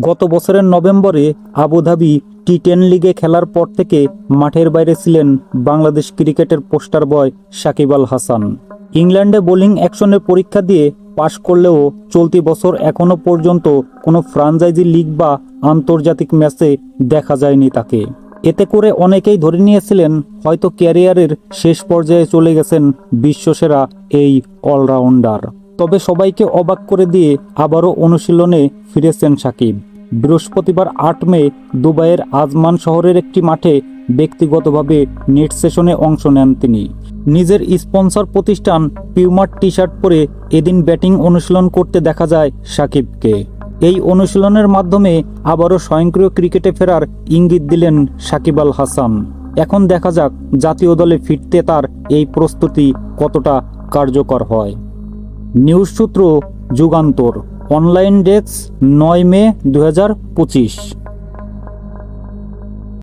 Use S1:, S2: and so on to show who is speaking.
S1: গত বছরের নভেম্বরে আবুধাবি টি টেন লিগে খেলার পর থেকে মাঠের বাইরে ছিলেন বাংলাদেশ ক্রিকেটের পোস্টার বয় সাকিব আল হাসান। ইংল্যান্ডে বোলিং অ্যাকশনের পরীক্ষা দিয়ে পাশ করলেও চলতি বছর এখনও পর্যন্ত কোনো ফ্রাঞ্চাইজি লিগ বা আন্তর্জাতিক ম্যাচে দেখা যায়নি তাকে। এতে করে অনেকেই ধরে নিয়েছিলেন হয়তো ক্যারিয়ারের শেষ পর্যায়ে চলে গেছেন বিশ্বসেরা এই অলরাউন্ডার। তবে সবাইকে অবাক করে দিয়ে আবারও অনুশীলনে ফিরেছেন সাকিব। বৃহস্পতিবার আট মে দুবাইয়ের আজমান শহরের একটি মাঠে ব্যক্তিগতভাবে নেট সেশনে অংশ নেন তিনি। নিজের স্পন্সর প্রতিষ্ঠান পিউমার টি শার্ট পরে এদিন ব্যাটিং অনুশীলন করতে দেখা যায় সাকিবকে। এই অনুশীলনের মাধ্যমে আবারও স্বয়ংক্রিয় ক্রিকেটে ফেরার ইঙ্গিত দিলেন সাকিব আল হাসান। এখন দেখা যাক জাতীয় দলে ফিরতে তার এই প্রস্তুতি কতটা কার্যকর হয়। নিউজ সূত্র যুগান্তর। অনলাইন ডেস্ক নয় মে দু হাজার পঁচিশ।